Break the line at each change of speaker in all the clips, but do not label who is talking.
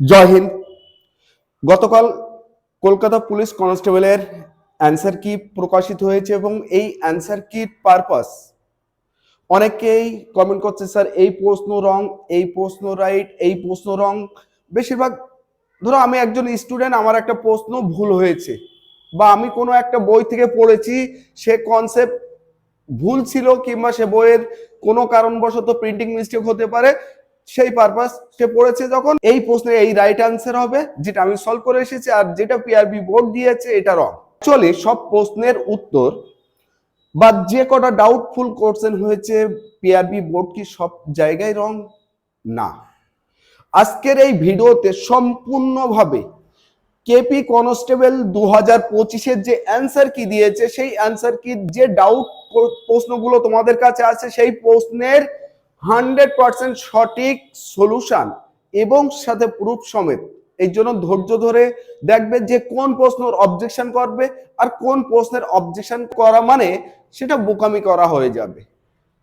জয় হিন্দ। গতকাল কলকাতা পুলিশ কনস্টেবলের অ্যান্সার কি প্রকাশিত হয়েছে এবং এই অ্যান্সার কিট পারপাস? অনেকেই কমেন্ট করছে, স্যার, এই প্রশ্ন রং, এই প্রশ্ন রাইট এই প্রশ্ন রং। বেশিরভাগ, ধরো আমি একজন স্টুডেন্ট আমার একটা প্রশ্ন ভুল হয়েছে বা আমি কোনো একটা বই থেকে পড়েছি, সে কনসেপ্ট ভুল ছিল কিংবা সে বইয়ের কোনো কারণবশত প্রিন্টিং মিস্টেক হতে পারে সেই পারপাস সে পড়েছে যখন। এই প্রশ্নে এই রাইট আনসার হবে, যেটা আমি সলভ করে এসেছি আর যেটা পিআরবি বোর্ড দিয়েছে, এটা রং অ্যাকচুয়ালি সব প্রশ্নের উত্তর বা যে কটা ডাউটফুল কোশ্চেন হয়েছে পিআরবি বোর্ড কি সব জায়গায় রং না। আজকের এই ভিডিওতে সম্পূর্ণভাবে কেপি কনস্টেবল দু হাজার পঁচিশের যে অ্যান্সার কি দিয়েছে, সেই অ্যান্সার কি যে ডাউট প্রশ্নগুলো তোমাদের কাছে আছে, সেই প্রশ্নের হান্ড্রেড পার্সেন্ট সঠিক সলিউশন এবং সাথে প্রুফ সমেত। এই জন্য ধৈর্য ধরে দেখবে যে কোন প্রশ্নের অবজেকশন করবে আর কোন প্রশ্নের অবজেকশন করা মানে সেটা বোকামি করা হয়ে যাবে।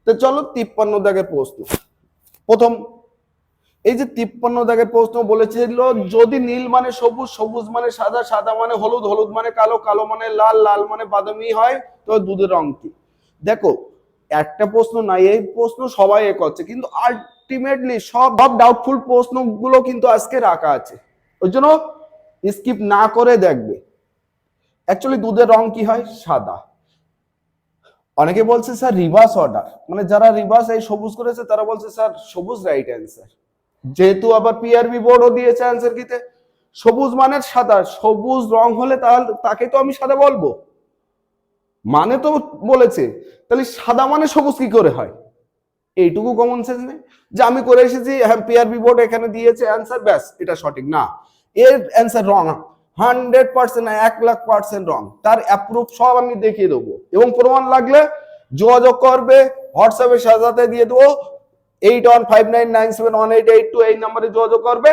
তো চলো তিপ্পান্ন দাগের প্রশ্ন। প্রথম, এই যে তিপ্পান্ন দাগের প্রশ্ন বলেছিল, যদি নীল মানে সবুজ সবুজ মানে সাদা সাদা মানে হলুদ হলুদ মানে কালো কালো মানে লাল লাল মানে বাদামি হয়, তো দুধের রং কি? দেখো একটা প্রশ্ন নাই, এই প্রশ্ন সবাই এ করছে, কিন্তু আলটিমেটলি সব সব ডাউটফুল প্রশ্নগুলো কিন্তু আজকে রাখা আছে। ওই জন্য স্কিপ না করে দেখবে। অ্যাকচুয়ালি দুধের রং কি হয়? সাদা। অনেকে বলছে, স্যার রিভার্স অর্ডার মানে যারা রিভার্স এই সবুজ করেছে, তারা বলছে, স্যার, সবুজ রাইট অ্যান্সার যেহেতু আবার পিআরবি বোর্ডও দিয়েছে অ্যান্সার কিতে। সবুজ মানে সাদা, সবুজ রং হলে তাহলে তাকে তো আমি সাদা বলব। মানে তো বলেছে, তাহলে সাদা মানে সবুজ কি করে হয়? এইটুকু কমন সেন্স নেই? যে আমি করে এসেছি হ্যাঁ পিআরবি বোর্ড এখানে দিয়েছে অ্যান্সার ব্যাস, এটা সঠিক না। এর অ্যান্সার রং হান্ড্রেড পার্সেন্ট এক লাখ পার্সেন্ট রং তার অ্যাপ্রুভ সব আমি দেখিয়ে দেবো। এবং প্রমাণ লাগলে যোগাযোগ করবে হোয়াটসঅ্যাপে সাজাতে দিয়ে দেবো eight one five nine nine seven one eight eight two এই নাম্বারে যোগাযোগ করবে,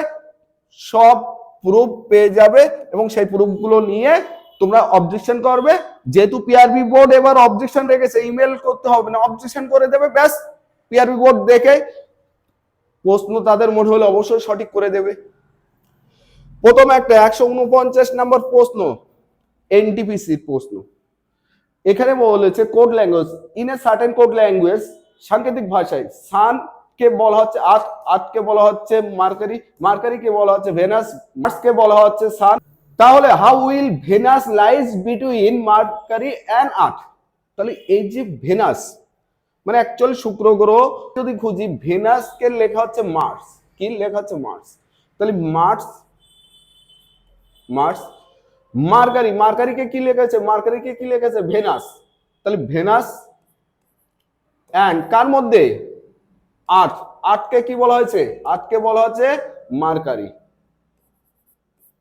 সব প্রুফ পেয়ে যাবে, এবং সেই প্রুফগুলো নিয়ে তোমরা অবজেকশন করবে যেহেতু পিআরবি বোর্ড এবার অবজেকশন রেখেছে ইমেল করতে হবে না অবজেকশন করে দেবে, ব্যাস পিআরবি বোর্ড দেখে প্রশ্ন তাদের মনে হলে অবশ্যই সঠিক করে দেবে। প্রথম একটা, একশো উনপঞ্চাশ নম্বর প্রশ্ন এনটিপিসির প্রশ্ন। এখানে বলেছে code language in a certain code language সাংকেতিক ভাষায় সান কে বলা হচ্ছে আর্থ আর্থকে বলা হচ্ছে মার্কারি মার্কারি কে বলা হচ্ছে ভেনাস মার্সকে বলা হচ্ছে সান তাহলে how will Venus lies between Mercury and Earth তাহলে এই যে ভেনাস মানে অ্যাকচুয়ালি শুক্র গ্রহ, যদি খুঁজি ভেনাসকে লেখা হচ্ছে মার্স কি লেখা হচ্ছে মার্স তাহলে মার্স মার্স মার্কারি মার্কারিকে কি লেখা লেখেছে? মার্কারিকে কি লেখেছে? ভেনাস তাহলে ভেনাস অ্যান্ড কার মধ্যে? আর্থ আর্থকে কি বলা হয়েছে? আর্থকে বলা হচ্ছে মার্কারি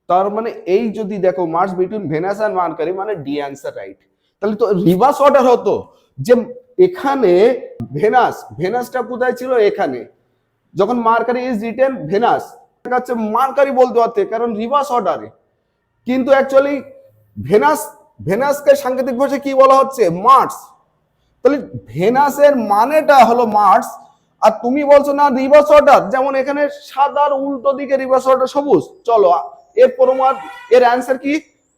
তার মানে এই যদি দেখো Mars between Venus and Mercury মানে ডি অ্যান্সার রাইট। তাহলে তো রিভার্স অর্ডার হতো যে এখানে ভেনাস ভেনাসটা কোথায় ছিল? এখানে। যখন মার্কারি ইজ রিটেন ভেনাস কাছে মার্কারি বলতে পারতে, কারণ রিভার্স অর্ডারে। কিন্তু অ্যাকচুয়ালি ভেনাস ভেনাসকে সাংকেতিক ভাষায় কি বলা হচ্ছে? মার্স তাহলে ভেনাসের মানেটা হলো মার্স আর তুমি বলছো না রিভার্স অর্ডার, যেমন এখানে সাদার উল্টো দিকে রিভার্স অর্ডার সবুজ। চলো এর প্রমাণ, এর অ্যান্সার কি?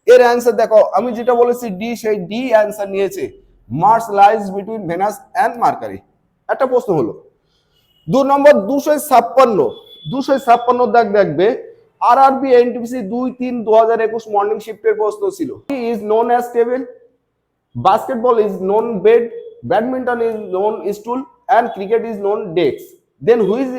এর অ্যান্সার দেখো, আমি যেটা বলেছি ডি সেই ডি অ্যান্সার নিয়েছে। Mars lies between Venus and Mercury একটা প্রশ্ন হলো, দু নম্বর দুশো ছাপ্পান্ন দুশো ছাপ্পান্ন দাগ দেখবে আর আরবি এনটিপিসি দুই তিন দু হাজার একুশ মর্নিং শিফটের প্রশ্ন ছিল। Is known as table basketball is known bed badminton is known stool and cricket is known desk then which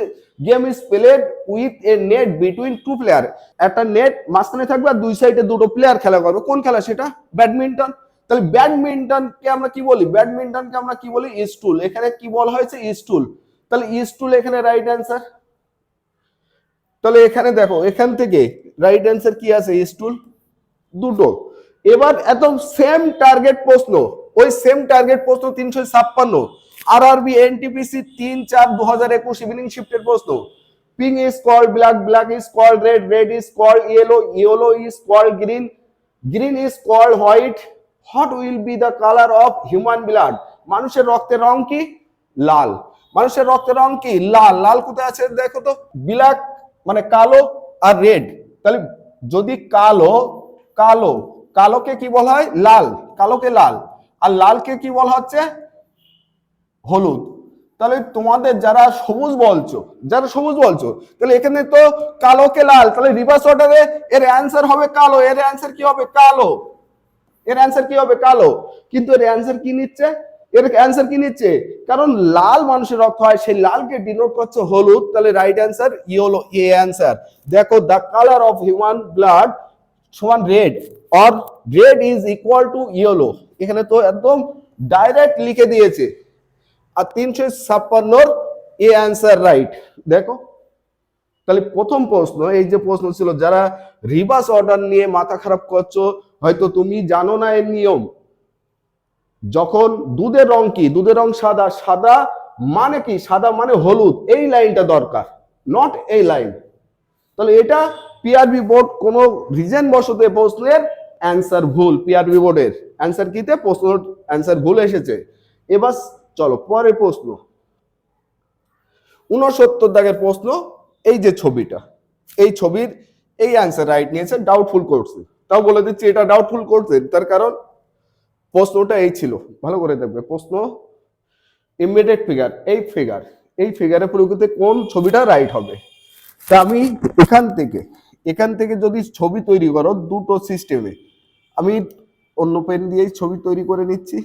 game is played with a net between two player একটা নেট মাঝখানে থাকবে আর দুই সাইডে দুটো প্লেয়ার খেলা করবে। কোন খেলা সেটা? ব্যাডমিন্টন তাহলে ব্যাডমিন্টন কে আমরা কি বলি? ব্যাডমিন্টন কে আমরা কি বলি? স্টুল এখানে কি বলা হয়েছে? স্টুল তাহলে স্টুল এখানে রাইট অ্যান্সার তাহলে এখানে দেখো, এখান থেকে রাইট অ্যান্সার কি আছে? স্টুল দুটো। এবার এত সেম টার্গেট প্রশ্ন। ওই সেম টার্গেট প্রশ্ন তিনশো ছাপ্পান্ন। আর আরবি এনটিপিসি তিন চার দু হাজার একুশ ইভিনিং শিফটের প্রশ্ন। Pink is call black black is call red red is call yellow yellow is call green green is call white what will be the colour of human blood মানুষের রক্তের রং কি? লাল। মানুষের রক্তের রং কি? লাল। লাল কোথায় আছে দেখো তো? ব্ল্যাক মানে কালো আর রেড তাহলে যদি কালো কালো, কালোকে কি বলা হয়? লাল। কালোকে লাল। আর লালকে কি বলা হচ্ছে? হলুদ। তাহলে তোমাদের যারা সবুজ বলছো, যারা সবুজ বলছো, তাহলে এখানে তো কালোকে লাল, তাহলে রিভার্স অর্ডারে এর অ্যান্সার হবে কালো। এর অ্যান্সার কি হবে? কালো। এর অ্যান্সার কি হবে? কালো। কিন্তু এর অ্যান্সার কি নিচ্ছে? এর অ্যান্সার কি নিচ্ছে? কারণ লাল মানুষের রক্ত হয়, সেই লালকে ডিনোট করছে হলুদ। তাহলে right answer yellow a answer দেখো the colour of human blood সমান red or red is equal to yellow এখানে তো একদম ডাইরেক্ট লিখে দিয়েছে। আর তিনশো ছাপ্পান্নর এ অ্যান্সার রাইট দেখো, তাহলে প্রথম প্রশ্ন, এই যে প্রশ্ন ছিল, যারা রিভার্স অর্ডার নিয়ে মাথা খারাপ করছ, হয়তো তুমি জানো না এর নিয়ম। যখন দুধের রং কি, দুধের রং সাদা সাদা মানে কি, সাদা মানে হলুদ, এই লাইনটা দরকার নট এই লাইন তাহলে এটা পিআরবি বোর্ড কোন রিজন এই প্রশ্নের অ্যান্সার ভুল পিআরবি বোর্ডের অ্যান্সার কিতে, প্রশ্ন অ্যান্সার ভুল এসেছে। এবার চলো, পরের প্রশ্ন। উনসত্তর দাগের প্রশ্ন, এই যে ছবিটা, এই ছবির এই অ্যান্সার রাইট নিয়েছে ডাউটফুল করছে তাও বলে দিচ্ছি, এটা ডাউটফুল করছে তার কারণ প্রশ্নটা এই ছিল। ভালো করে দেখবে, প্রশ্ন ইমিডিয়েট ফিগার এই ফিগার এই ফিগারের প্রকৃতি কোন ছবিটা রাইট হবে? তা আমি এখান থেকে এখান থেকে যদি ছবি তৈরি করো, দুটো সিস্টেমে আমি অন্য পেন দিয়েই ছবি তৈরি করে নিচ্ছি।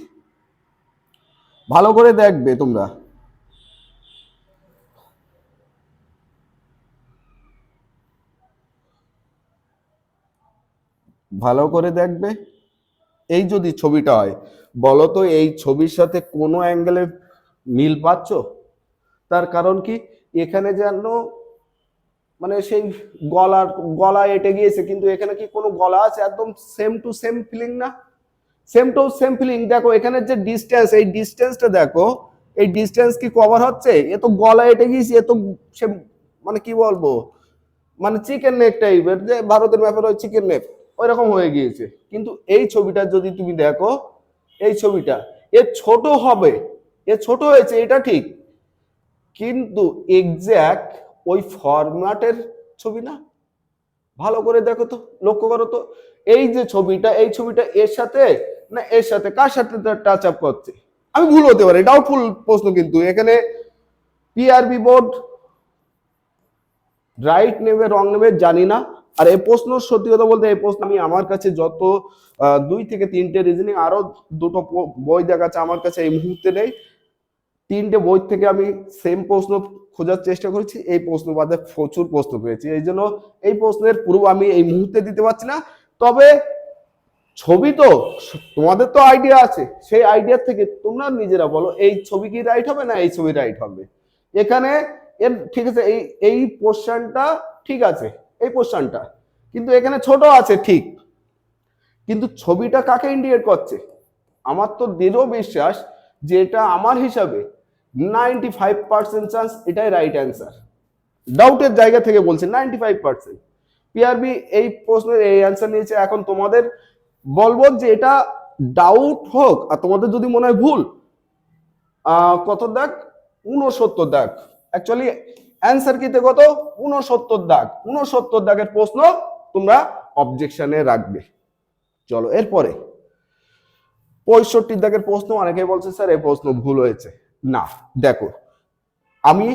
ভালো করে দেখবে তোমরা। ভালো করে দেখবে। এই যদি ছবিটা হয়, বলো তো এই ছবির সাথে কোনো অ্যাঙ্গেলে মিল পাচ্ছ? তার কারণ কি? এখানে যেন মানে সেই গলার গলা এটে গিয়েছে, কিন্তু এখানে কি কোনো গলা আছে? একদম সেম টু সেম ফিলিং না? সেম টু সেম ফিলিং দেখো, এখানে যে ডিস্টেন্স এই ডিস্টেন্সটা দেখো, এই ডিস্টেন্স কি কভার হচ্ছে? এ তো গলা এটে গিয়েছে এ তো সে মানে কি বলব? মানে চিকেন নেক টাইপের যে ভারতের ম্যাপের ওই চিকেন নেক ওই রকম হয়ে গিয়েছে। কিন্তু এই ছবিটা যদি তুমি দেখো, এই ছবিটা, এ ছোট হবে, এ ছোট হয়েছে, এটা ঠিক। কিন্তু এক্স্যাক্ট ওই ফরম্যাটের ছবি না? ভালো করে দেখো তো, লক্ষ্য করো তো। এই যে ছবিটা, এই ছবিটা এর সাথে না, এর সাথে কার সাথে টাচ আপ করছে? আমি ভুল হতে পারি ডাউটফুল প্রশ্ন কিন্তু। এখানে পিআরবি বোর্ড রাইট নেবে রং নেবে, জানি না। আর এই প্রশ্ন সত্যি কথা বলতে, এই প্রশ্ন আমি আমার কাছে যত দুই থেকে তিনটে রিজনিং আরও দুটো বই দেখাচ্ছে আমার কাছে এই মুহূর্তে নেই। তিনটে বই থেকে আমি সেম প্রশ্ন খোঁজার চেষ্টা করেছি, এই প্রশ্ন বাদে প্রচুর প্রশ্ন পেয়েছি। এই জন্য এই প্রশ্নের পুরো আমি এই মুহূর্তে দিতে পারছি না। তবে ছবি তো, তোমাদের তো আইডিয়া আছে। সেই আইডিয়া থেকে তোমরা নিজেরা বলো, এই ছবি কি রাইট হবে না এই ছবি রাইট হবে? এখানে এর, ঠিক আছে, এই এই পোর্শনটা ঠিক আছে, এই পোর্শনটা কিন্তু এখানে ছোট আছে, ঠিক। কিন্তু ছবিটা কাকে ইন্ডিকেট করছে? আমার তো দৃঢ় বিশ্বাস যে এটা আমার হিসাবে নাইনটি ফাইভ পার্সেন্ট চান্স এটাই রাইট অ্যান্সার ডাউটের জায়গা থেকে বলছি নাইনটি ফাইভ পার্সেন্ট পিআরবি এই প্রশ্নের এই অ্যান্সার নিয়েছে। এখন তোমাদের বলব যে এটা ডাউট হোক আর তোমাদের যদি মনে হয় ভুল কত দাগ? উনসত্তর দাগ। অ্যাকচুয়ালি অ্যান্সার কিতে কত? উনসত্তর দাগ। উনসত্তর দাগের প্রশ্ন তোমরা অবজেকশনে রাখবে। চলো, এরপরে। পঁয়ষট্টি দাগের প্রশ্ন অনেকে বলছে, স্যার, এই প্রশ্ন ভুল হয়েছে। না, দেখো, আমি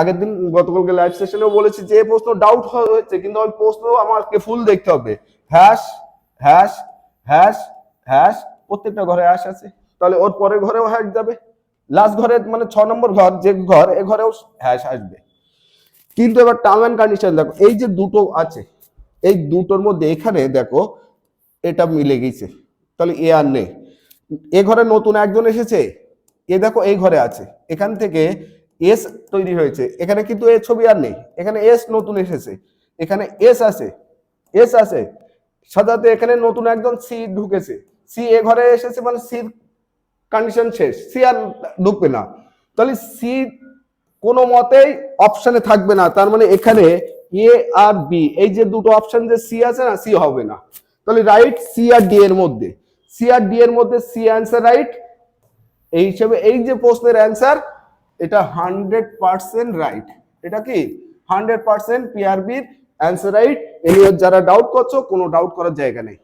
আগের দিন গতকালকে লাইভ সেশনেও বলেছি যে প্রশ্ন ডাউট হয়েছে, কিন্তু ওই প্রশ্ন আমাকে ফুল দেখতে হবে। হ্যাশ হ্যাশ হ্যাশ হ্যাশ, প্রত্যেকটা ঘরে হ্যাশ আছে। তাহলে ওর পরের ঘরেও হ্যাশ যাবে। লাস্ট ঘরে মানে ছ নম্বর ঘর, যে ঘর, এ ঘরেও হ্যাশ আসবে। কিন্তু এবার টার্ম অ্যান্ড কন্ডিশন দেখো, এই যে দুটো আছে, এই দুটোর মধ্যে এখানে দেখো, এটা মিলে গেছে। তাহলে এ আর নেই। এ ঘরে নতুন একজন এসেছে, এ দেখো এই ঘরে আছে। এখান থেকে এস তৈরি হয়েছে। এখানে কিন্তু এ ছবি আর নেই। এখানে এস নতুন এসেছে। এখানে এস আছে। এস আছে। সাধারণত এখানে নতুন একজন সি ঢুকেছে। সি এ ঘরে এসেছে মানে সির কন্ডিশন শেষ। সি আর ঢুকবে না। তাহলে সি কোনো মতেই অপশনে থাকবে না। তার মানে এখানে এ আর বি, এই যে দুটো অপশন যে সি আছে না, সি হবে না। তাহলে রাইট সি আর ডি এর মধ্যে। সি আর ডি এর মধ্যে সি অ্যান্সার রাইট এই হিসেবে এই যে প্রশ্নের অ্যান্সার এটা হান্ড্রেড পার্সেন্ট রাইট এটা কি? হান্ড্রেড পার্সেন্ট পিআরবির অ্যান্সার রাইট এনিওর যারা ডাউট করছ কোনো ডাউট করার জায়গা নেই।